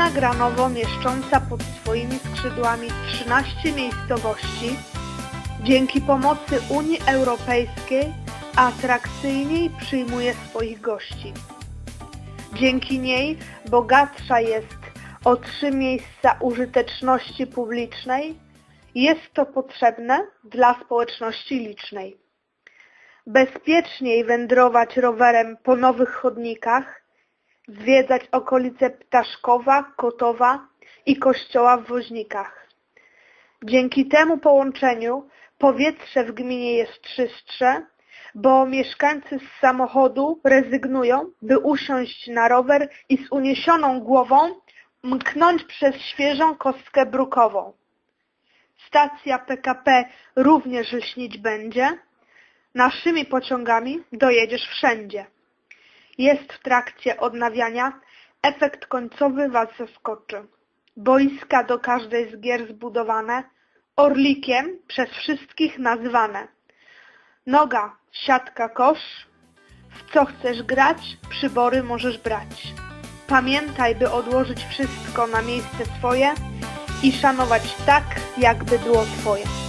gmina Granowo mieszcząca pod swoimi skrzydłami 13 miejscowości dzięki pomocy Unii Europejskiej atrakcyjniej przyjmuje swoich gości. Dzięki niej bogatsza jest o trzy miejsca użyteczności publicznej. Jest to potrzebne dla społeczności licznej. Bezpieczniej wędrować rowerem po nowych chodnikach, zwiedzać okolice Ptaszkowa, Kotowa i kościoła w Woźnikach. Dzięki temu połączeniu powietrze w gminie jest czystsze, bo mieszkańcy z samochodu rezygnują, by usiąść na rower i z uniesioną głową mknąć przez świeżą kostkę brukową. Stacja PKP również lśnić będzie. Naszymi pociągami dojedziesz wszędzie. Jest w trakcie odnawiania. Efekt końcowy Was zaskoczy. Boiska do każdej z gier zbudowane, orlikiem przez wszystkich nazywane. Noga, siatka, kosz. W co chcesz grać, przybory możesz brać. Pamiętaj, by odłożyć wszystko na miejsce swoje i szanować tak, jakby było Twoje.